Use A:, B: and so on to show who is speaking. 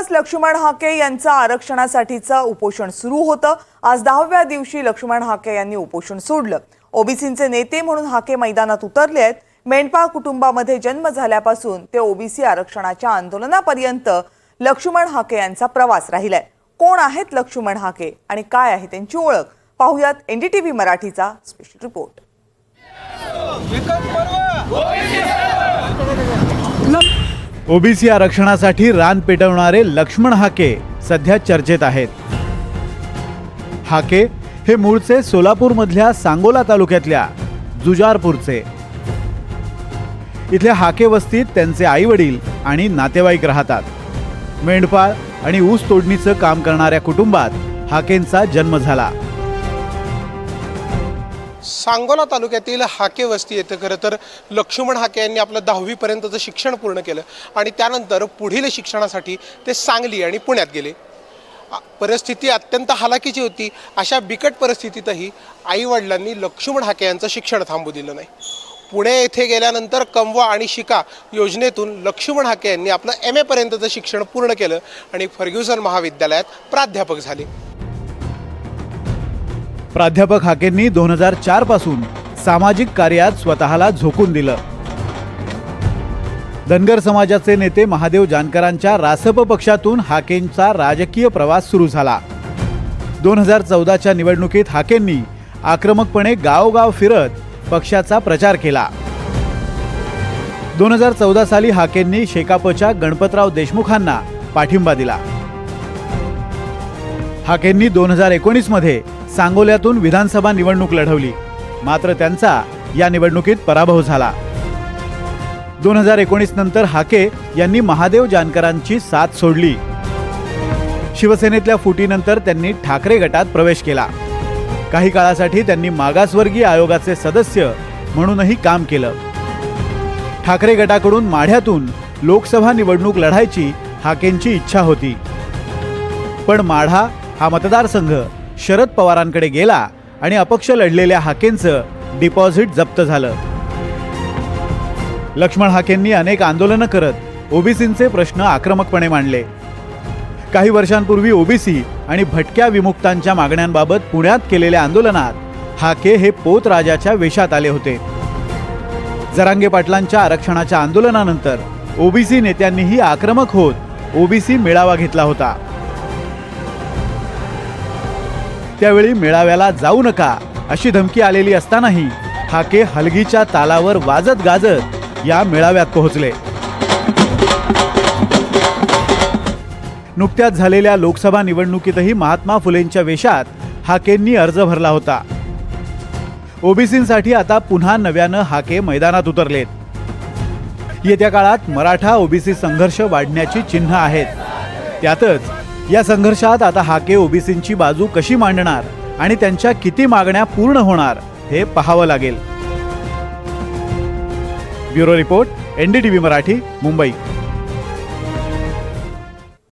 A: दिवस लक्ष्मण हाके यांचं आरक्षणासाठीचं उपोषण सुरू होतं. आज दहाव्या दिवशी लक्ष्मण हाके यांनी उपोषण सोडलं. ओबीसींचे नेते म्हणून हाके मैदानात उतरले आहेत. मेंढपाळ कुटुंबामध्ये जन्म झाल्यापासून ते ओबीसी आरक्षणाच्या आंदोलनापर्यंत लक्ष्मण हाके यांचा प्रवास राहिलाय. कोण आहेत लक्ष्मण हाके आणि काय आहे त्यांची ओळख? पाहुयात एनडीटीव्ही मराठीचा स्पेशल रिपोर्ट
B: ओबीसी आरक्षणासाठी रान पेटवणारे लक्ष्मण हाके सध्या चर्चेत आहेत. हाके हे मूळचे सोलापूरमधल्या सांगोला तालुक्यातल्या जुजारपूरचे. इथल्या हाके वस्तीत त्यांचे आई वडील आणि नातेवाईक राहतात. मेंढपाळ आणि ऊस तोडणीचं काम करणाऱ्या कुटुंबात हाकेंचा जन्म झाला.
C: सांगोला तालुक्यातील हाके वस्ती येथे खरं तर लक्ष्मण हाके यांनी आपलं दहावीपर्यंतचं शिक्षण पूर्ण केलं आणि त्यानंतर पुढील शिक्षणासाठी ते सांगली आणि पुण्यात गेले. परिस्थिती अत्यंत हालाकीची होती. अशा बिकट परिस्थितीतही आईवडिलांनी लक्ष्मण हाके यांचं शिक्षण थांबू दिलं नाही. पुणे येथे गेल्यानंतर कमवा आणि शिका योजनेतून लक्ष्मण हाके यांनी आपलं एम एपर्यंतचं शिक्षण पूर्ण केलं आणि फर्ग्युसन महाविद्यालयात प्राध्यापक झाले.
B: प्राध्यापक हाकेंनी दोन हजार चारपासून सामाजिक कार्यात स्वतःला झोकून दिलं. धनगर समाजाचे नेते महादेव जानकरांच्या रासप पक्षातून हाकेंचा राजकीय प्रवास सुरू झाला. दोन हजार चौदाच्या निवडणुकीत हाकेंनी आक्रमकपणे गावगाव फिरत पक्षाचा प्रचार केला. दोन हजार चौदा साली हाकेंनी शेकापच्या गणपतराव देशमुखांना पाठिंबा दिला. हाकेंनी दोन हजार एकोणीसमध्ये सांगोल्यातून विधानसभा निवडणूक लढवली. मात्र त्यांचा या निवडणुकीत पराभव झाला. दोन हजार एकोणीस नंतर हाके यांनी महादेव जानकरांची साथ सोडली. शिवसेनेतल्या फुटीनंतर त्यांनी ठाकरे गटात प्रवेश केला. काही काळासाठी त्यांनी मागासवर्गीय आयोगाचे सदस्य म्हणूनही काम केलं. ठाकरे गटाकडून माढ्यातून लोकसभा निवडणूक लढायची हाकेंची इच्छा होती. पण माढा हा मतदारसंघ शरद पवारांकडे गेला आणि अपक्ष लढलेल्या हाकेंचं डिपॉझिट जप्त झालं. लक्ष्मण हाकेंनी अनेक आंदोलनं करत ओबीसींचे प्रश्न आक्रमकपणे मांडले. काही वर्षांपूर्वी ओबीसी आणि भटक्या विमुक्तांच्या मागण्यांबाबत पुण्यात केलेल्या आंदोलनात हाके हे पोत राजाच्या वेशात आले होते. जरांगे पाटलांच्या आरक्षणाच्या आंदोलनानंतर ओबीसी नेत्यांनीही आक्रमक होत ओबीसी मेळावा घेतला होता. त्यावेळी मेळाव्याला जाऊ नका अशी धमकी आलेली असतानाही हाके हलगीच्या तालावर वाजत गाजत या मेळाव्यात पोहोचले. नुकत्याच झालेल्या लोकसभा निवडणुकीतही महात्मा फुलेंच्या वेशात हाकेंनी अर्ज भरला होता. ओबीसींसाठी आता पुन्हा नव्यानं हाके मैदानात उतरलेत. येत्या काळात मराठा ओबीसी संघर्ष वाढण्याची चिन्ह आहेत. त्यातच या संघर्षात आता हाके ओबीसींची बाजू कशी मांडणार आणि त्यांच्या किती मागण्या पूर्ण होणार हे पाहावं लागेल. Bureau report NDTV Marathi Mumbai.